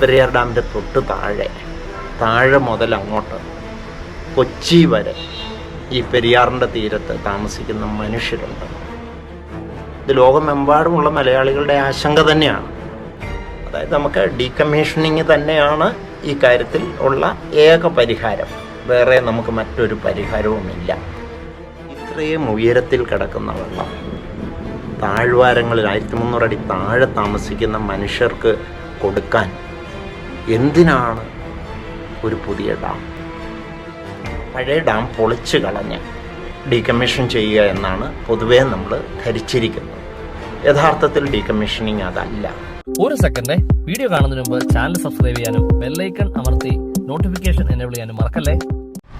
മുല്ലപ്പെരിയാർ ഡാമിന്റെ തൊട്ട് താഴെ താഴെ മുതൽ അങ്ങോട്ട് കൊച്ചി വരെ ഈ പെരിയാറിന്റെ തീരത്ത് താമസിക്കുന്ന മനുഷ്യരുണ്ട്. ഇത് ലോകമെമ്പാടുമുള്ള മലയാളികളുടെ ആശങ്ക തന്നെയാണ്. അതായത് നമുക്ക് ഡീകമ്മീഷനിങ് തന്നെയാണ് ഈ കാര്യത്തിൽ ഉള്ള ഏക പരിഹാരം. വേറെ നമുക്ക് മറ്റൊരു പരിഹാരവുമില്ല. ഇത്രയും ഉയരത്തിൽ കിടക്കുന്ന വെള്ളം താഴ്വാരങ്ങളിൽ ആയിരത്തി മുന്നൂറ് അടി താഴെ താമസിക്കുന്ന മനുഷ്യർക്ക് കൊടുക്കാൻ എന്തിനാണ് ഒരു പുതിയ ഡാം? പഴയ ഡാം പൊളിച്ചു കളഞ്ഞ് ഡീകമ്മീഷൻ ചെയ്യുക എന്നാണ് പൊതുവേ നമ്മൾ ധരിച്ചിരിക്കുന്നത്. യഥാർത്ഥത്തിൽ ഡീകമ്മീഷനിങ് അതല്ല. ഒരു സെക്കൻഡ് വീഡിയോ കാണുന്നതിന് മുമ്പ് ചാനൽ സബ്സ്ക്രൈബ് ചെയ്യാനും ബെല്ലൈക്കൺ അമർത്തി നോട്ടിഫിക്കേഷൻ എനേബിൾ ചെയ്യാനും മറക്കല്ലേ?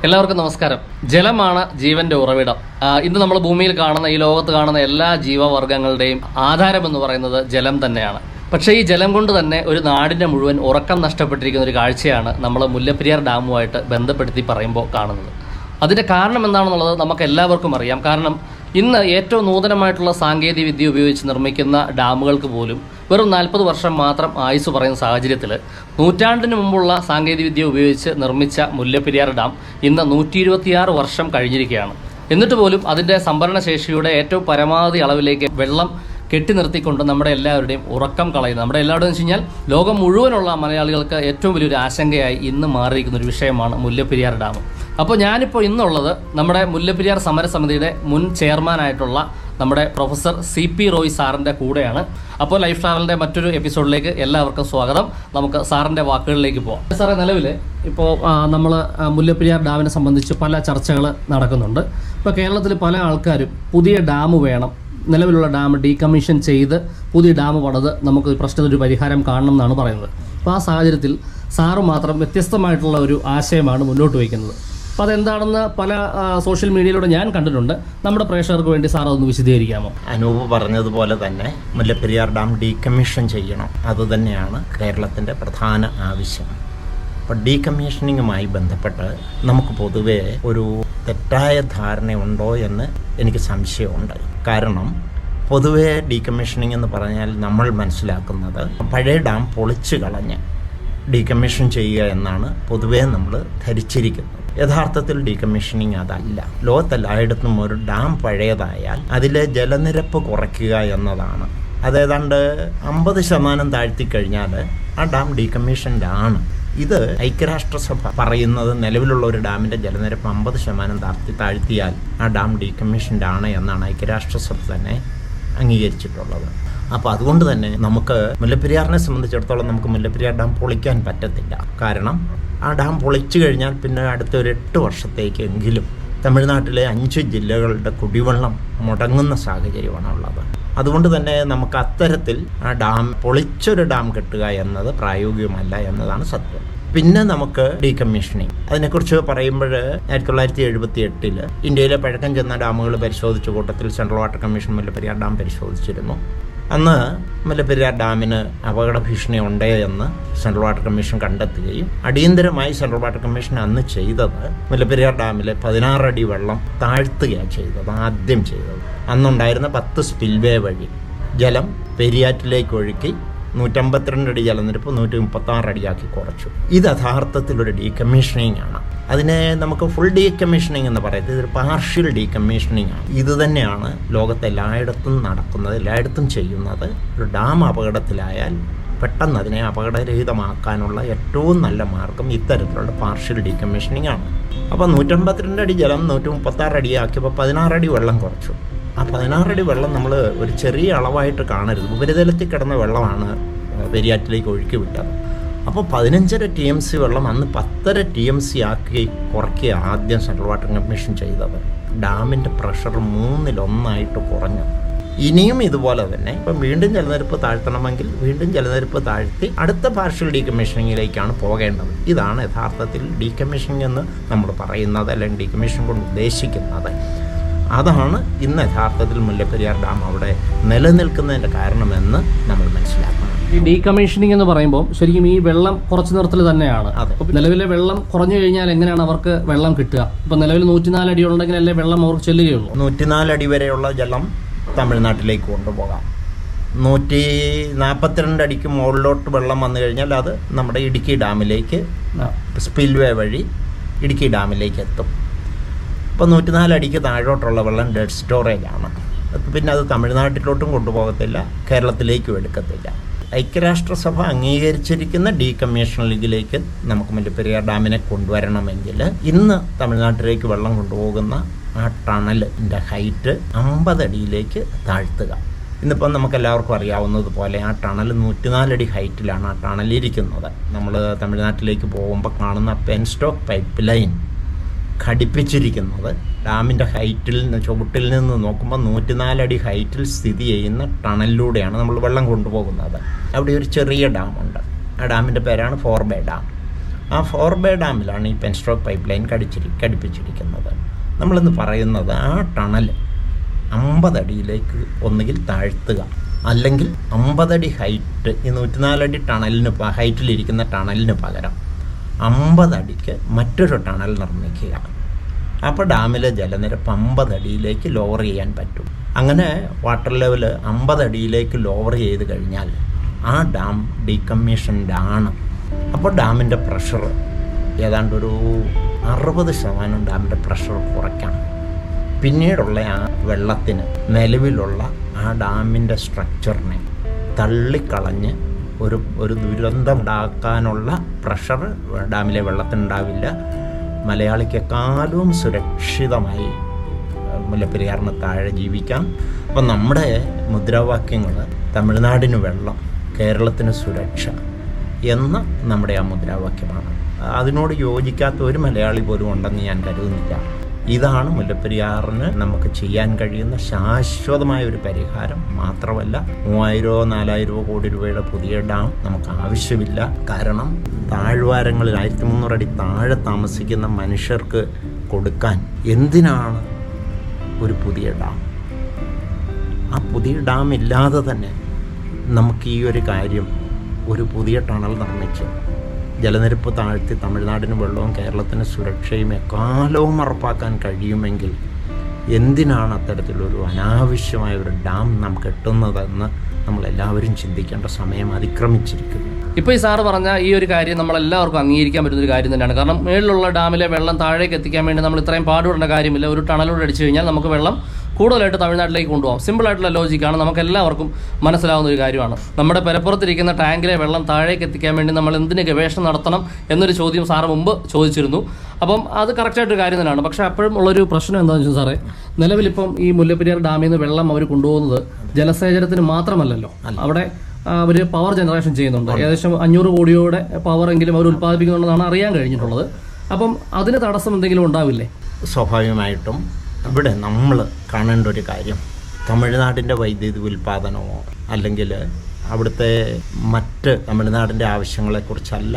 എല്ലാവർക്കും നമസ്കാരം. ജലമാണ് ജീവന്റെ ഉറവിടം. ഇന്ന് നമ്മൾ ഭൂമിയിൽ കാണുന്ന ഈ ലോകത്ത് കാണുന്ന എല്ലാ ജീവവർഗങ്ങളുടെയും ആധാരം എന്ന് പറയുന്നത് ജലം തന്നെയാണ്. പക്ഷേ ഈ ജലം കൊണ്ട് തന്നെ ഒരു നാടിന്റെ മുഴുവൻ ഉറക്കം നഷ്ടപ്പെട്ടിരിക്കുന്ന ഒരു കാഴ്ചയാണ് നമ്മൾ മുല്ലപ്പെരിയാർ ഡാമുമായിട്ട് ബന്ധപ്പെടുത്തി പറയുമ്പോൾ കാണുന്നത്. അതിന്റെ കാരണം എന്താണെന്നുള്ളത് നമുക്ക് എല്ലാവർക്കും അറിയാം. കാരണം ഇന്ന് ഏറ്റവും നൂതനമായിട്ടുള്ള സാങ്കേതിക വിദ്യ ഉപയോഗിച്ച് നിർമ്മിക്കുന്ന ഡാമുകൾക്ക് പോലും വെറും നാൽപ്പത് വർഷം മാത്രം ആയുസ് പറയുന്ന സാഹചര്യത്തിൽ നൂറ്റാണ്ടിന് മുമ്പുള്ള സാങ്കേതിക വിദ്യ ഉപയോഗിച്ച് നിർമ്മിച്ച മുല്ലപ്പെരിയാർ ഡാം ഇന്ന് നൂറ്റി ഇരുപത്തിയാറ് വർഷം കഴിഞ്ഞിരിക്കുകയാണ്. എന്നിട്ട് പോലും അതിന്റെ സംഭരണ ശേഷിയുടെ ഏറ്റവും പരമാവധി അളവിലേക്ക് വെള്ളം കെട്ടി നിർത്തിക്കൊണ്ട് നമ്മുടെ എല്ലാവരുടെയും ഉറക്കം കളയുന്നത്. നമ്മുടെ എല്ലാവരുടെയും വെച്ച് കഴിഞ്ഞാൽ ലോകം മുഴുവനുള്ള മലയാളികൾക്ക് ഏറ്റവും വലിയൊരു ആശങ്കയായി ഇന്ന് മാറിയിരിക്കുന്ന ഒരു വിഷയമാണ് മുല്ലപ്പെരിയാർ ഡാം. അപ്പോൾ ഞാനിപ്പോൾ ഇന്നുള്ളത് നമ്മുടെ മുല്ലപ്പെരിയാർ സമരസമിതിയുടെ മുൻ ചെയർമാനായിട്ടുള്ള നമ്മുടെ പ്രൊഫസർ സി പി റോയ് സാറിന്റെ കൂടെയാണ്. അപ്പോൾ ലൈഫ് ട്രാവലിന്റെ മറ്റൊരു എപ്പിസോഡിലേക്ക് എല്ലാവർക്കും സ്വാഗതം. നമുക്ക് സാറിന്റെ വാക്കുകളിലേക്ക് പോകാം സാറേ നിലവിൽ ഇപ്പോൾ നമ്മൾ മുല്ലപ്പെരിയാർ ഡാമിനെ സംബന്ധിച്ച് പല ചർച്ചകൾ നടക്കുന്നുണ്ട്. ഇപ്പോൾ കേരളത്തിൽ പല ആൾക്കാരും പുതിയ ഡാം വേണം നിലവിലുള്ള ഡാം ഡീകമ്മീഷൻ ചെയ്ത് പുതിയ ഡാം പണിത് നമുക്ക് പ്രശ്നത്തിനൊരു പരിഹാരം കാണണം എന്നാണ് പറയുന്നത്. അപ്പോൾ ആ സാഹചര്യത്തിൽ സാറ് മാത്രം വ്യത്യസ്തമായിട്ടുള്ള ഒരു ആശയമാണ് മുന്നോട്ട് വയ്ക്കുന്നത്. അപ്പോൾ അതെന്താണെന്ന് പല സോഷ്യൽ മീഡിയയിലൂടെ ഞാൻ കണ്ടിട്ടുണ്ട്. നമ്മുടെ പ്രേക്ഷകർക്ക് വേണ്ടി സാർ അതൊന്ന് വിശദീകരിക്കാമോ? അനൂപ് പറഞ്ഞതുപോലെ തന്നെ മുല്ലപ്പെരിയാർ ഡാം ഡീകമ്മീഷൻ ചെയ്യണം. അതുതന്നെയാണ് കേരളത്തിന്റെ പ്രധാന ആവശ്യം. അപ്പോൾ ഡീകമ്മീഷനിങ്ങുമായി ബന്ധപ്പെട്ട് നമുക്ക് പൊതുവേ ഒരു തെറ്റായ ധാരണയുണ്ടോ എന്ന് എനിക്ക് സംശയമുണ്ട്. കാരണം പൊതുവേ ഡീകമ്മീഷനിങ് എന്ന് പറഞ്ഞാൽ നമ്മൾ മനസ്സിലാക്കുന്നത് പഴയ ഡാം പൊളിച്ചു കളഞ്ഞ് ഡീകമ്മീഷൻ ചെയ്യുക എന്നാണ് പൊതുവേ നമ്മൾ ധരിച്ചിരിക്കുന്നത്. യഥാർത്ഥത്തിൽ ഡീകമ്മീഷനിങ് അതല്ല. ലോകത്തെല്ലായിടത്തും ഒരു ഡാം പഴയതായാൽ അതിലെ ജലനിരപ്പ് കുറയ്ക്കുക എന്നതാണ്. അതേതാണ്ട് അമ്പത് ശതമാനം താഴ്ത്തി കഴിഞ്ഞാൽ ആ ഡാം ഡീകമ്മീഷൻഡ് ആണ്. ഇത് ഐക്യരാഷ്ട്രസഭ പറയുന്നത് നിലവിലുള്ള ഒരു ഡാമിന്റെ ജലനിരപ്പ് അമ്പത് ശതമാനം താഴ്ത്തി താഴ്ത്തിയാൽ ആ ഡാം ഡീകമ്മീഷൻഡ് ആണ് എന്നാണ് ഐക്യരാഷ്ട്രസഭ തന്നെ അംഗീകരിച്ചിട്ടുള്ളത്. അപ്പോൾ അതുകൊണ്ട് തന്നെ നമുക്ക് മുല്ലപ്പെരിയാറിനെ സംബന്ധിച്ചിടത്തോളം നമുക്ക് മുല്ലപ്പെരിയാർ ഡാം പൊളിക്കാൻ പറ്റത്തില്ല. കാരണം ആ ഡാം പൊളിച്ചു കഴിഞ്ഞാൽ പിന്നെ അടുത്ത ഒരു എട്ട് വർഷത്തേക്കെങ്കിലും തമിഴ്നാട്ടിലെ അഞ്ച് ജില്ലകളുടെ കുടിവെള്ളം മുടങ്ങുന്ന സാഹചര്യമാണ് ഉള്ളത് അതുകൊണ്ട് തന്നെ നമുക്ക് അത്തരത്തിൽ ആ ഡാം പൊളിച്ചൊരു ഡാം കെട്ടുക എന്നത് പ്രായോഗികമല്ല എന്നതാണ് സത്യം. പിന്നെ നമുക്ക് ഡീകമ്മീഷനിങ്. അതിനെക്കുറിച്ച് പറയുമ്പോൾ ആയിരത്തി തൊള്ളായിരത്തി എഴുപത്തി എട്ടിൽ ഇന്ത്യയിലെ പഴക്കം ചെന്ന ഡാമുകൾ പരിശോധിച്ച കൂട്ടത്തിൽ central water commission Mullaperiyar dam പരിശോധിച്ചിരുന്നു. അന്ന് മുല്ലപ്പെരിയാർ ഡാമിന് അപകട ഭീഷണി ഉണ്ടേ എന്ന് സെൻട്രൽ വാട്ടർ കമ്മീഷൻ കണ്ടെത്തുകയും അടിയന്തരമായി സെൻട്രൽ വാട്ടർ കമ്മീഷൻ അന്ന് ചെയ്തത് മുല്ലപ്പെരിയാർ ഡാമിലെ പതിനാറടി വെള്ളം താഴ്ത്തുകയാണ് ചെയ്തത് ആദ്യം ചെയ്തത്. അന്നുണ്ടായിരുന്ന പത്ത് സ്പിൽവേ വഴി. ജലം പെരിയാറ്റിലേക്ക് ഒഴുക്കി നൂറ്റമ്പത്തിരണ്ട് അടി ജലനിരപ്പ് നൂറ്റി മുപ്പത്തി ആറടിയാക്കി കുറച്ചു. ഇത് യഥാർത്ഥത്തിൽ ഒരു ഡീകമ്മീഷനിങ് ആണ് അതിനെ നമുക്ക് ഫുൾ ഡീകമ്മീഷനിങ് എന്ന് പറയുന്നത് ഇതൊരു പാർഷ്യൽ ഡീകമ്മീഷനിങ് ആണ്. ഇത് തന്നെയാണ് ലോകത്ത് എല്ലായിടത്തും നടക്കുന്നത് എല്ലായിടത്തും ചെയ്യുന്നത്. ഒരു ഡാം അപകടത്തിലായാൽ പെട്ടെന്ന് അതിനെ അപകടരഹിതമാക്കാനുള്ള ഏറ്റവും നല്ല മാർഗം ഇത്തരത്തിലുള്ള പാർഷ്യൽ ഡീകമ്മീഷനിങ് ആണ്. അപ്പോൾ നൂറ്റമ്പത്തിരണ്ട് അടി ജലം നൂറ്റി മുപ്പത്താറ് അടിയാക്കിയപ്പോൾ പതിനാറടി വെള്ളം കുറച്ചു. ആ പതിനാറടി വെള്ളം നമ്മൾ ഒരു ചെറിയ അളവായിട്ട് കാണരുത്. ഉപരിതലത്തിൽ കിടന്ന വെള്ളമാണ് പെരിയാറ്റിലേക്ക് ഒഴുക്കി വിട്ടത്. അപ്പോൾ പതിനഞ്ചര ടി എം സി വെള്ളം അന്ന് പത്തര ടി എം സി ആക്കി കുറയ്ക്കുക ആദ്യം സെൻട്രൽ വാട്ടർ കമ്മീഷൻ ചെയ്തത്. ഡാമിന്റെ പ്രഷർ മൂന്നിലൊന്നായിട്ട് കുറഞ്ഞു. ഇനിയും ഇതുപോലെ തന്നെ ഇപ്പം വീണ്ടും ജലനിരപ്പ് താഴ്ത്തണമെങ്കിൽ വീണ്ടും ജലനിരപ്പ് താഴ്ത്തി അടുത്ത പാർഷ്യൽ ഡീകമ്മീഷനിങ്ങിലേക്കാണ് പോകേണ്ടത്. ഇതാണ് യഥാർത്ഥത്തിൽ ഡീകമ്മീഷനിങ് എന്ന് നമ്മൾ പറയുന്നത് അല്ലെങ്കിൽ ഡീകമ്മീഷൻ കൊണ്ട് ഉദ്ദേശിക്കുന്നത്. അതാണ് ഇന്ന് യഥാർത്ഥത്തിൽ മുല്ലപ്പെരിയാർ ഡാം അവിടെ നിലനിൽക്കുന്നതിന്റെ കാരണമെന്ന് നമ്മൾ മനസ്സിലാക്കണം ഈ ഡീകമ്മീഷനിങ് എന്ന് പറയുമ്പോൾ ശരിക്കും ഈ വെള്ളം കുറച്ച് നിർത്തൽ തന്നെയാണ്. നിലവിലെ വെള്ളം കുറഞ്ഞു കഴിഞ്ഞാൽ എങ്ങനെയാണ് അവർക്ക് വെള്ളം കിട്ടുക? ഇപ്പൊ നിലവിൽ നൂറ്റിനാല് അടി ഉണ്ടെങ്കിൽ അല്ലേ വെള്ളം അവർക്ക് ചെല്ലുകയുള്ളൂ. നൂറ്റിനാല് അടി വരെയുള്ള ജലം തമിഴ്നാട്ടിലേക്ക് കൊണ്ടുപോകാം. നൂറ്റി നാൽപ്പത്തിരണ്ട് അടിക്ക് മുകളിലോട്ട് വെള്ളം വന്നു കഴിഞ്ഞാൽ അത് നമ്മുടെ ഇടുക്കി ഡാമിലേക്ക് സ്പിൽവേ വഴി ഇടുക്കി ഡാമിലേക്ക് എത്തും. ഇപ്പോൾ നൂറ്റിനാല് അടിക്ക് താഴോട്ടുള്ള വെള്ളം ഡെഡ് സ്റ്റോറേജാണ്. ആണ് പിന്നെ അത് തമിഴ്നാട്ടിലോട്ടും കൊണ്ടുപോകത്തില്ല കേരളത്തിലേക്കും എടുക്കത്തില്ല. ഐക്യരാഷ്ട്രസഭ അംഗീകരിച്ചിരിക്കുന്ന ഡീ കമ്മീഷൻ ലീഗിലേക്ക് നമുക്ക് മുല്ലപ്പെരിയാർ ഡാമിനെ കൊണ്ടുവരണമെങ്കിൽ ഇന്ന് തമിഴ്നാട്ടിലേക്ക് വെള്ളം കൊണ്ടുപോകുന്ന ആ ടണലിന്റെ ഹൈറ്റ് അമ്പത് അടിയിലേക്ക് താഴ്ത്തുക. ഇന്നിപ്പം നമുക്ക് എല്ലാവർക്കും അറിയാവുന്നതുപോലെ ആ ടണൽ നൂറ്റിനാലടി ഹൈറ്റിലാണ് ആ ടണലിരിക്കുന്നത് നമ്മൾ തമിഴ്നാട്ടിലേക്ക് പോകുമ്പോൾ കാണുന്ന പെൻസ്റ്റോക്ക് പൈപ്പ് ലൈൻ ഘടിപ്പിച്ചിരിക്കുന്നത്. ഡാമിന്റെ ഹൈറ്റിൽ നിന്ന് ചുവട്ടിൽ നിന്ന് നോക്കുമ്പോൾ നൂറ്റിനാലടി ഹൈറ്റിൽ സ്ഥിതി ചെയ്യുന്ന ടണലിലൂടെയാണ് നമ്മൾ വെള്ളം കൊണ്ടുപോകുന്നത്. അവിടെ ഒരു ചെറിയ ഡാമുണ്ട്. ആ ഡാമിന്റെ പേരാണ് ഫോർബേ ഡാം. ആ ഫോർബേ ഡാമിലാണ് ഈ പെൻസ്ട്രോക്ക് പൈപ്പ് ലൈൻ കടിച്ചിരി ഘടിപ്പിച്ചിരിക്കുന്നത്. നമ്മളിന്ന് പറയുന്നത് ആ ടണൽ അമ്പതടിയിലേക്ക് ഒന്നുകിൽ താഴ്ത്തുക അല്ലെങ്കിൽ അമ്പതടി ഹൈറ്റ് ഈ നൂറ്റിനാലടി ടണലിന് ഹൈറ്റിലിരിക്കുന്ന ടണലിന് പകരം അമ്പതടിക്ക് മറ്റൊരു ടണൽ നിർമ്മിക്കുക. അപ്പോൾ ഡാമിലെ ജലനിരപ്പ് അമ്പതടിയിലേക്ക് ലോവർ ചെയ്യാൻ പറ്റും. അങ്ങനെ വാട്ടർ ലെവൽ അമ്പതടിയിലേക്ക് ലോവർ ചെയ്ത് കഴിഞ്ഞാൽ ആ ഡാം ഡീകമ്മീഷൻഡ് ആണ്. അപ്പോൾ ഡാമിന്റെ പ്രഷർ ഏതാണ്ട് ഒരു അറുപത് ശതമാനം ഡാമിന്റെ പ്രഷർ കുറയ്ക്കണം പിന്നീടുള്ള ആ വെള്ളത്തിന് നിലവിലുള്ള ആ ഡാമിന്റെ സ്ട്രക്ചറിനെ തള്ളിക്കളഞ്ഞ് ഒരു ഒരു ദുരന്തം ഉണ്ടാക്കാനുള്ള പ്രഷർ ഡാമിലെ വെള്ളത്തിനുണ്ടാവില്ല. എക്കാലവും സുരക്ഷിതമായി മുല്ലപ്പെരിയാറിന് താഴെ ജീവിക്കാം. അപ്പം നമ്മുടെ മുദ്രാവാക്യങ്ങൾ തമിഴ്നാടിന് വെള്ളം കേരളത്തിന് സുരക്ഷ എന്ന നമ്മുടെ ആ മുദ്രാവാക്യമാണ്. അതിനോട് യോജിക്കാത്ത ഒരു മലയാളി പോലും ഉണ്ടെന്ന് ഞാൻ കരുതുന്നില്ല. ഇതാണ് മുല്ലപ്പെരിയാറിന് നമുക്ക് ചെയ്യാൻ കഴിയുന്ന ശാശ്വതമായ ഒരു പരിഹാരം. മാത്രമല്ല മൂവായിരമോ നാലായിരമോ കോടി രൂപയുടെ പുതിയ ഡാം നമുക്ക് ആവശ്യമില്ല. കാരണം താഴ്വാരങ്ങളിൽ ആയിരത്തി മുന്നൂറ് അടി താഴെ താമസിക്കുന്ന മനുഷ്യർക്ക് കൊടുക്കാൻ എന്തിനാണ് ഒരു പുതിയ ഡാം? ആ പുതിയ ഡാം ഇല്ലാതെ തന്നെ നമുക്ക് ഈ ഒരു കാര്യം ഒരു പുതിയ ടണൽ നിർമ്മിച്ച് ജലനിരപ്പ് താഴ്ത്തി തമിഴ്നാടിന് വെള്ളവും കേരളത്തിന് സുരക്ഷയും എക്കാലവും ഉറപ്പാക്കാൻ കഴിയുമെങ്കിൽ എന്തിനാണ് അത്തരത്തിലൊരു അനാവശ്യമായ ഒരു ഡാം നാം കെട്ടുന്നതെന്ന് നമ്മളെല്ലാവരും ചിന്തിക്കേണ്ട സമയം അതിക്രമിച്ചിരിക്കുന്നു. ഇപ്പോൾ ഈ സാറ് പറഞ്ഞ ഈ ഒരു കാര്യം നമ്മളെല്ലാവർക്കും അംഗീകരിക്കാൻ പറ്റുന്ന ഒരു കാര്യം തന്നെയാണ്. കാരണം മേളിലുള്ള ഡാമിലെ വെള്ളം താഴേക്ക് എത്തിക്കാൻ വേണ്ടി നമ്മൾ ഇത്രയും പാടുപെടേണ്ട കാര്യമില്ല. ഒരു ടണലൂടെ അടിച്ചു കഴിഞ്ഞാൽ നമുക്ക് വെള്ളം കൂടുതലായിട്ട് തമിഴ്നാട്ടിലേക്ക് കൊണ്ടുപോകാം. സിമ്പിൾ ആയിട്ടുള്ള ലോജിക്കാണ് നമുക്ക് എല്ലാവർക്കും മനസ്സിലാവുന്ന ഒരു കാര്യമാണ്. നമ്മുടെ പരപ്പുറത്തിരിക്കുന്ന ടാങ്കിലെ വെള്ളം താഴേക്ക് എത്തിക്കാൻ വേണ്ടി നമ്മൾ എന്തിന് ഗവേഷണം നടത്തണം എന്നൊരു ചോദ്യം സാറ് മുമ്പ് ചോദിച്ചിരുന്നു. അപ്പം അത് കറക്റ്റായിട്ടൊരു കാര്യം തന്നെയാണ്. പക്ഷേ അപ്പോഴും ഉള്ളൊരു പ്രശ്നം എന്താണെന്ന് വെച്ചാൽ സാറേ നിലവിലിപ്പം ഈ മുല്ലപ്പെരിയാർ ഡാമിൽ നിന്ന് വെള്ളം അവർ കൊണ്ടുപോകുന്നത് ജലസേചനത്തിന് മാത്രമല്ലല്ലോ. അവിടെ അവർ പവർ ജനറേഷൻ ചെയ്യുന്നുണ്ട്. ഏകദേശം അഞ്ഞൂറ് കോടിയോടെ പവർ എങ്കിലും അവർ ഉത്പാദിപ്പിക്കുന്നുണ്ടെന്നാണ് അറിയാൻ കഴിഞ്ഞിട്ടുള്ളത്. അപ്പം അതിന് തടസ്സം എന്തെങ്കിലും ഉണ്ടാവില്ലേ? സ്വാഭാവികമായിട്ടും ഇവിടെ നമ്മൾ കാണേണ്ട ഒരു കാര്യം തമിഴ്നാടിന്റെ വൈദ്യുതി ഉൽപ്പാദനമോ അല്ലെങ്കിൽ അവിടുത്തെ മറ്റ് തമിഴ്നാടിന്റെ ആവശ്യങ്ങളെക്കുറിച്ചല്ല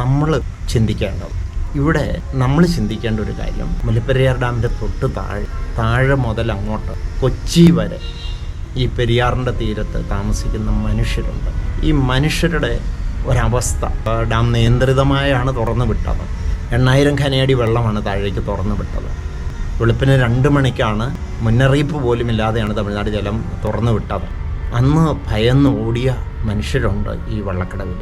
നമ്മൾ ചിന്തിക്കേണ്ടത്. ഇവിടെ നമ്മൾ ചിന്തിക്കേണ്ട ഒരു കാര്യം മുല്ലപ്പെരിയാർ ഡാമിന്റെ തൊട്ട് താഴെ താഴെ മുതൽ അങ്ങോട്ട് കൊച്ചി വരെ ഈ പെരിയാറിന്റെ തീരത്ത് താമസിക്കുന്ന മനുഷ്യരുണ്ട്. ഈ മനുഷ്യരുടെ ഒരവസ്ഥ ഡാം നിയന്ത്രിതമായാണ് തുറന്നു വിട്ടത് എണ്ണായിരം ഖനയടി വെള്ളമാണ് താഴേക്ക് തുറന്നു വിട്ടത് വെളുപ്പിന് രണ്ട് മണിക്കാണ് മുന്നറിയിപ്പ് പോലും ഇല്ലാതെയാണ് തമിഴ്നാട് ജലം തുറന്നു വിട്ടത്. അന്ന് ഭയന്ന് ഓടിയ മനുഷ്യരുണ്ട് ഈ വള്ളക്കടവിൽ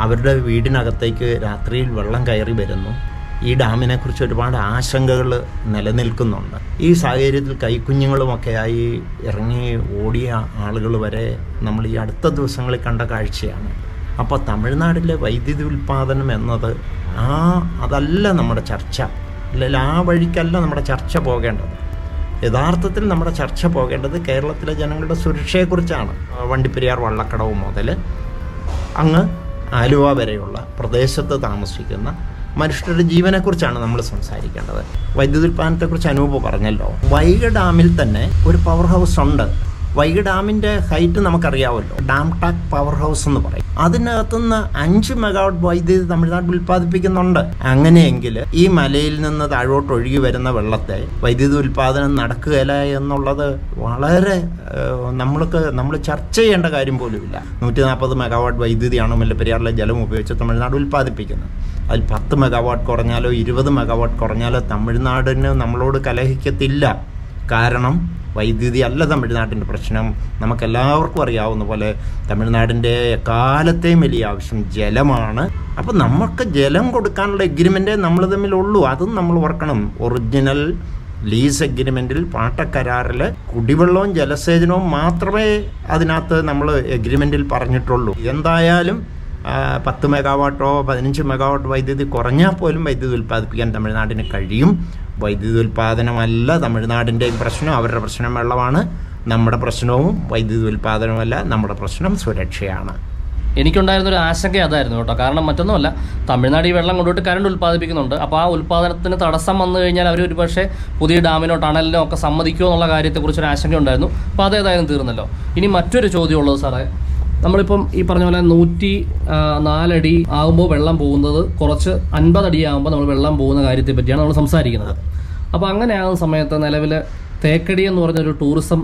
അവരുടെ വീടിനകത്തേക്ക് രാത്രിയിൽ വെള്ളം കയറി വരുന്നു. ഈ ഡാമിനെക്കുറിച്ച് ഒരുപാട് ആശങ്കകൾ നിലനിൽക്കുന്നുണ്ട്. ഈ സാഹചര്യത്തിൽ കൈക്കുഞ്ഞുങ്ങളുമൊക്കെയായി ഇറങ്ങി ഓടിയ ആളുകൾ വരെ നമ്മൾ ഈ അടുത്ത ദിവസങ്ങളിൽ കണ്ട കാഴ്ചയാണ്. അപ്പോൾ തമിഴ്നാട്ടിലെ വൈദ്യുതി ഉൽപ്പാദനം എന്നത് ആ അതല്ല നമ്മുടെ ചർച്ച. അല്ലെങ്കിൽ ആ വഴിക്കല്ല നമ്മുടെ ചർച്ച പോകേണ്ടത്. യഥാർത്ഥത്തിൽ നമ്മുടെ ചർച്ച പോകേണ്ടത് കേരളത്തിലെ ജനങ്ങളുടെ സുരക്ഷയെക്കുറിച്ചാണ്. വണ്ടിപ്പെരിയാർ വള്ളക്കടവ് മുതൽ അങ്ങ് ആലുവ വരെയുള്ള പ്രദേശത്ത് താമസിക്കുന്ന മനുഷ്യരുടെ ജീവനെക്കുറിച്ചാണ് നമ്മൾ സംസാരിക്കേണ്ടത്. വൈദ്യുതി ഉൽപ്പാദനത്തെക്കുറിച്ച് അനൂപ് പറഞ്ഞല്ലോ. വൈഗ ഡാമിൽ തന്നെ ഒരു പവർ ഹൗസ് ഉണ്ട്. വൈഗ ഡാമിന്റെ ഹൈറ്റ് നമുക്കറിയാമല്ലോ. ഡാം ടാക് പവർ ഹൗസ് എന്ന് പറയും. അതിനകത്തുനിന്ന് അഞ്ച് മെഗാവാട്ട് വൈദ്യുതി തമിഴ്നാട്ടിൽ ഉൽപ്പാദിപ്പിക്കുന്നുണ്ട്. അങ്ങനെയെങ്കിൽ ഈ മലയിൽ നിന്ന് താഴോട്ട് ഒഴുകി വരുന്ന വെള്ളത്തെ വൈദ്യുതി ഉൽപ്പാദനം നടക്കുകയില്ല എന്നുള്ളത് വളരെ നമ്മൾക്ക് നമ്മൾ ചർച്ച ചെയ്യേണ്ട കാര്യം പോലുമില്ല. നൂറ്റി നാൽപ്പത് മെഗാവാട്ട് വൈദ്യുതിയാണ് മുല്ലപ്പെരിയാറിലെ ജലം ഉപയോഗിച്ച് തമിഴ്നാട് ഉൽപ്പാദിപ്പിക്കുന്നത്. അതിൽ പത്ത് മെഗാവാട്ട് കുറഞ്ഞാലോ ഇരുപത് മെഗാവാട്ട് കുറഞ്ഞാലോ തമിഴ്നാടിന് നമ്മളോട് കലഹിക്കത്തില്ല. കാരണം വൈദ്യുതി അല്ല തമിഴ്നാട്ടിന്റെ പ്രശ്നം. നമുക്കെല്ലാവർക്കും അറിയാവുന്ന പോലെ തമിഴ്നാടിന്റെ എക്കാലത്തെയും വലിയ ആവശ്യം ജലമാണ്. അപ്പം നമുക്ക് ജലം കൊടുക്കാനുള്ള എഗ്രിമെന്റേ നമ്മൾ തമ്മിലുള്ളൂ. അതും നമ്മൾ ഓർക്കണം. ഒറിജിനൽ ലീസ് എഗ്രിമെന്റിൽ പാട്ടക്കരാറിൽ കുടിവെള്ളവും ജലസേചനവും മാത്രമേ അതിനകത്ത് നമ്മൾ എഗ്രിമെന്റിൽ പറഞ്ഞിട്ടുള്ളൂ. എന്തായാലും പത്ത് മെഗാവാട്ടോ പതിനഞ്ച് മെഗാവാട്ട് വൈദ്യുതി കുറഞ്ഞാൽ പോലും വൈദ്യുതി ഉൽപ്പാദിപ്പിക്കാൻ തമിഴ്നാടിന് കഴിയും. വൈദ്യുതി ഉൽപ്പാദനമല്ല തമിഴ്നാടിന്റെയും പ്രശ്നം അവരുടെ പ്രശ്നം വെള്ളമാണ്. നമ്മുടെ പ്രശ്നവും വൈദ്യുതി ഉൽപ്പാദനമല്ല നമ്മുടെ പ്രശ്നം സുരക്ഷയാണ്. എനിക്കുണ്ടായിരുന്ന ഒരു ആശങ്ക അതായിരുന്നു കേട്ടോ. കാരണം മറ്റൊന്നുമല്ല തമിഴ്നാട് ഈ വെള്ളം കൊണ്ടുപോയിട്ട് കരണ്ട് ഉൽപ്പാദിപ്പിക്കുന്നുണ്ട്. അപ്പോൾ ആ ഉൽപ്പാദനത്തിന് തടസ്സം വന്നു കഴിഞ്ഞാൽ അവർ ഒരു പക്ഷേ പുതിയ ഡാമിനോ ടണലിനോ ഒക്കെ സമ്മതിക്കുമോ എന്നുള്ള കാര്യത്തെക്കുറിച്ചൊരു ആശങ്ക ഉണ്ടായിരുന്നു. അപ്പോൾ അതേതായാലും തീർന്നല്ലോ. ഇനി മറ്റൊരു ചോദ്യമുള്ളത് സാറേ നമ്മളിപ്പം ഈ പറഞ്ഞ പോലെ നൂറ്റി നാലടി ആകുമ്പോൾ വെള്ളം പോകുന്നത് കുറച്ച് അൻപതടി ആകുമ്പോൾ നമ്മൾ വെള്ളം പോകുന്ന കാര്യത്തെ പറ്റിയാണ് നമ്മൾ സംസാരിക്കുന്നത്. അപ്പോൾ അങ്ങനെ ആകുന്ന സമയത്ത് നിലവിൽ തേക്കടി എന്ന് പറഞ്ഞൊരു ടൂറിസം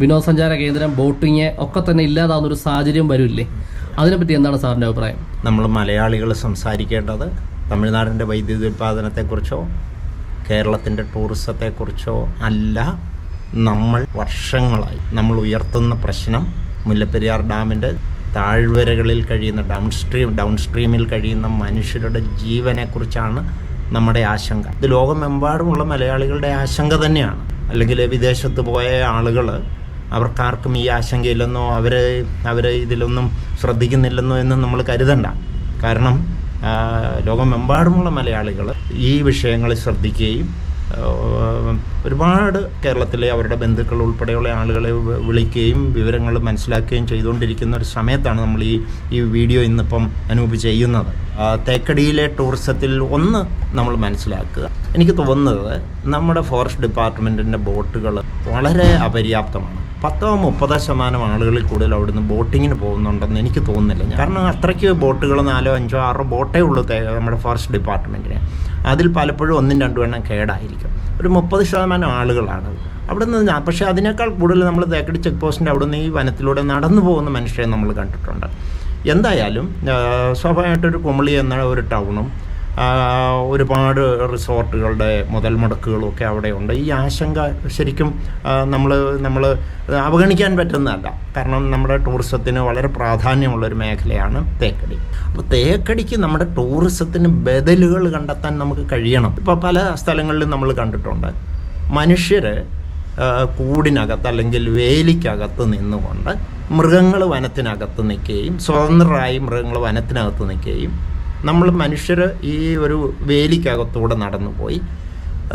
വിനോദസഞ്ചാര കേന്ദ്രം ബോട്ടിങ് ഒക്കെ തന്നെ ഇല്ലാതാവുന്ന ഒരു സാഹചര്യം വരില്ലേ? അതിനെപ്പറ്റി എന്താണ് സാറിന്റെ അഭിപ്രായം? നമ്മൾ മലയാളികൾ സംസാരിക്കേണ്ടത് തമിഴ്നാടിന്റെ വൈദ്യുതി ഉൽപ്പാദനത്തെക്കുറിച്ചോ കേരളത്തിന്റെ ടൂറിസത്തെക്കുറിച്ചോ അല്ല നമ്മൾ വർഷങ്ങളായി നമ്മൾ ഉയർത്തുന്ന പ്രശ്നം മുല്ലപ്പെരിയാർ ഡാമിന്റെ താഴ്വരകളിൽ കഴിയുന്ന ഡൗൺ സ്ട്രീം ഡൗൺ സ്ട്രീമിൽ കഴിയുന്ന മനുഷ്യരുടെ ജീവനെക്കുറിച്ചാണ് നമ്മുടെ ആശങ്ക. ഇത് ലോകമെമ്പാടുമുള്ള മലയാളികളുടെ ആശങ്ക തന്നെയാണ്. അല്ലെങ്കിൽ വിദേശത്ത് പോയ ആളുകൾ അവർക്കാർക്കും ഈ ആശങ്കയില്ലെന്നോ അവരെ അവർ ഇതിലൊന്നും ശ്രദ്ധിക്കുന്നില്ലെന്നോ എന്ന് നമ്മൾ കരുതണ്ട. കാരണം ലോകമെമ്പാടുമുള്ള മലയാളികൾ ഈ വിഷയങ്ങൾ ശ്രദ്ധിക്കുകയും ഒരുപാട് കേരളത്തിലെ അവരുടെ ബന്ധുക്കൾ ഉൾപ്പെടെയുള്ള ആളുകളെ വിളിക്കുകയും വിവരങ്ങൾ മനസ്സിലാക്കുകയും ചെയ്തുകൊണ്ടിരിക്കുന്ന ഒരു സമയത്താണ് നമ്മൾ ഈ ഈ വീഡിയോ ഇന്നിപ്പം അനൂപ് ചെയ്യുന്നത്. തേക്കടിയിലെ ടൂറിസത്തിൽ ഒന്ന് നമ്മൾ മനസ്സിലാക്കുക. എനിക്ക് തോന്നുന്നത് നമ്മുടെ ഫോറസ്റ്റ് ഡിപ്പാർട്ട്മെന്റിന്റെ ബോട്ടുകൾ വളരെ അപര്യാപ്തമാണ്. പത്തോ മുപ്പതോ ശതമാനം ആളുകളിൽ കൂടുതൽ അവിടുന്ന് ബോട്ടിങ്ങിന് പോകുന്നുണ്ടെന്ന് എനിക്ക് തോന്നുന്നില്ല. കാരണം അത്രയ്ക്ക് ബോട്ടുകൾ നാലോ അഞ്ചോ ആറോ ബോട്ടേ ഉള്ളൂ നമ്മുടെ ഫോറസ്റ്റ് ഡിപ്പാർട്ട്മെന്റിന് അതിൽ പലപ്പോഴും ഒന്നും രണ്ടും എണ്ണം കേടായിരിക്കും. ഒരു മുപ്പത് ശതമാനം ആളുകളാണ്. അവിടെ നിന്ന് പക്ഷേ അതിനേക്കാൾ കൂടുതൽ നമ്മൾ തേക്കടി ചെക്ക് പോസ്റ്റിന്റെ അവിടെ നിന്ന് ഈ വനത്തിലൂടെ നടന്നു പോകുന്ന മനുഷ്യരെ നമ്മൾ കണ്ടിട്ടുണ്ട്. എന്തായാലും സ്വാഭാവികമായിട്ടൊരു കുമളി എന്ന ഒരു ടൗണും ഒരുപാട് റിസോർട്ടുകളുടെ മുതൽ മുടക്കുകളും ഒക്കെ അവിടെയുണ്ട് ഈ ആശങ്ക ശരിക്കും നമ്മൾ നമ്മൾ അവഗണിക്കാൻ പറ്റുന്നതല്ല. കാരണം നമ്മുടെ ടൂറിസത്തിന് വളരെ പ്രാധാന്യമുള്ളൊരു മേഖലയാണ് തേക്കടി. അപ്പോൾ തേക്കടിക്ക് നമ്മുടെ ടൂറിസത്തിന് ബദലുകൾ കണ്ടെത്താൻ നമുക്ക് കഴിയണം. ഇപ്പോൾ പല സ്ഥലങ്ങളിലും നമ്മൾ കണ്ടിട്ടുണ്ട്. മനുഷ്യർ കൂടിനകത്ത് അല്ലെങ്കിൽ വേലിക്കകത്ത് നിന്നുകൊണ്ട് മൃഗങ്ങൾ വനത്തിനകത്ത് നിൽക്കുകയും സ്വതന്ത്രരായി മൃഗങ്ങൾ വനത്തിനകത്ത് നിൽക്കുകയും നമ്മൾ മനുഷ്യർ ഈ ഒരു വേലിക്കകത്തൂടെ നടന്നു പോയി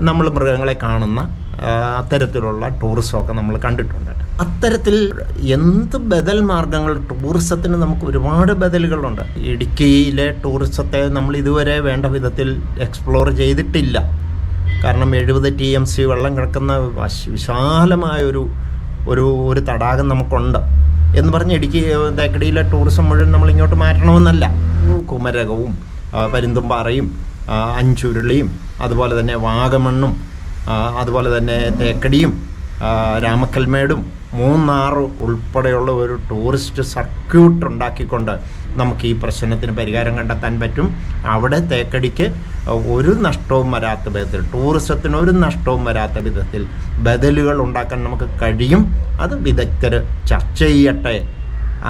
നമ്മൾ മൃഗങ്ങളെ കാണുന്ന അത്തരത്തിലുള്ള ടൂറിസമൊക്കെ നമ്മൾ കണ്ടിട്ടുണ്ട്. അത്തരത്തിൽ എന്ത് ബദൽ മാർഗങ്ങൾ ടൂറിസത്തിന് നമുക്ക് ഒരുപാട് ബദലുകളുണ്ട്. ഇടുക്കിയിലെ ടൂറിസത്തെ നമ്മൾ ഇതുവരെ വേണ്ട വിധത്തിൽ എക്സ്പ്ലോർ ചെയ്തിട്ടില്ല. കാരണം എഴുപത് ടി എം സി വെള്ളം കിടക്കുന്ന വിശാലമായ ഒരു ഒരു ഒരു തടാകം നമുക്കുണ്ട്. എന്ന് പറഞ്ഞ് ഇടുക്കി തേക്കടിയിലെ ടൂറിസം മുഴുവൻ നമ്മൾ ഇങ്ങോട്ട് മാറ്റണമെന്നല്ല. കുമരകവും പരുന്തുംപാറയും അഞ്ചുരുളിയും അതുപോലെ തന്നെ വാഗമണ്ണും അതുപോലെ തന്നെ തേക്കടിയും രാമക്കൽമേടും മൂന്നാറ് ഉൾപ്പെടെയുള്ള ഒരു ടൂറിസ്റ്റ് സർക്യൂട്ട് ഉണ്ടാക്കിക്കൊണ്ട് നമുക്ക് ഈ പ്രശ്നത്തിന് പരിഹാരം കണ്ടെത്താൻ പറ്റും. അവിടെ തേക്കടിക്ക് ഒരു നഷ്ടവും വരാത്ത വിധത്തിൽ ടൂറിസത്തിന് ഒരു നഷ്ടവും വരാത്ത വിധത്തിൽ ബദലുകൾ ഉണ്ടാക്കാൻ നമുക്ക് കഴിയും. അത് വിദഗ്ധർ ചർച്ച ചെയ്യട്ടെ.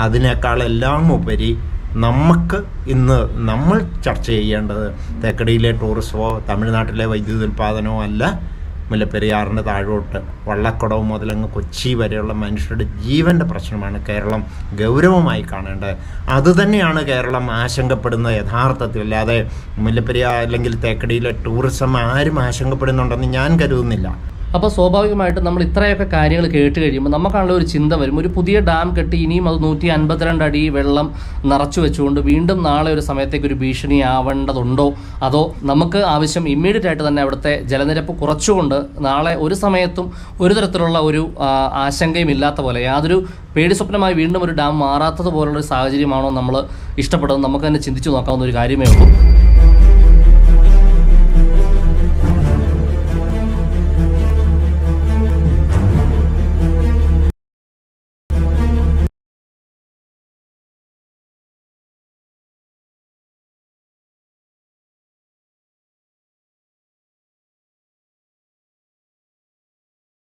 അതിനേക്കാളെല്ലാം ഉപരി നമുക്ക് ഇന്ന് നമ്മൾ ചർച്ച ചെയ്യേണ്ടത് തേക്കടിയിലെ ടൂറിസമോ തമിഴ്നാട്ടിലെ വൈദ്യുതി ഉൽപ്പാദനമോ അല്ല മുല്ലപ്പെരിയാറിന്റെ താഴോട്ട് വള്ളക്കുടവ് മുതലങ്ങ് കൊച്ചി വരെയുള്ള മനുഷ്യരുടെ ജീവന്റെ പ്രശ്നമാണ് കേരളം ഗൗരവമായി കാണേണ്ടത്. അതുതന്നെയാണ് കേരളം ആശങ്കപ്പെടുന്ന യഥാർത്ഥത്തിൽ. അല്ലാതെ മുല്ലപ്പെരിയാർ അല്ലെങ്കിൽ തേക്കടിയിലെ ടൂറിസം ആരും ആശങ്കപ്പെടുന്നുണ്ടെന്ന് ഞാൻ കരുതുന്നില്ല. അപ്പോൾ സ്വാഭാവികമായിട്ടും നമ്മൾ ഇത്രയൊക്കെ കാര്യങ്ങൾ കേട്ട് കഴിയുമ്പോൾ നമുക്കാണല്ലോ ഒരു ചിന്ത വരും. ഒരു പുതിയ ഡാം കെട്ടി ഇനിയും അത് നൂറ്റി അൻപത്തിരണ്ട് അടി വെള്ളം നിറച്ചു വെച്ചുകൊണ്ട് വീണ്ടും നാളെ ഒരു സമയത്തേക്ക് ഒരു ഭീഷണി ആവേണ്ടതുണ്ടോ? അതോ നമുക്ക് ആവശ്യം ഇമ്മീഡിയറ്റ് ആയിട്ട് തന്നെ അവിടുത്തെ ജലനിരപ്പ് കുറച്ചുകൊണ്ട് നാളെ ഒരു സമയത്തും ഒരു തരത്തിലുള്ള ഒരു ആശങ്കയും ഇല്ലാത്ത പോലെ യാതൊരു പേടി സ്വപ്നമായി വീണ്ടും ഒരു ഡാം മാറാത്തത് പോലുള്ള ഒരു സാഹചര്യമാണോ നമ്മൾ ഇഷ്ടപ്പെടുന്നത്? നമുക്ക് തന്നെ ചിന്തിച്ചു നോക്കാവുന്ന ഒരു കാര്യമേ ഉള്ളൂ.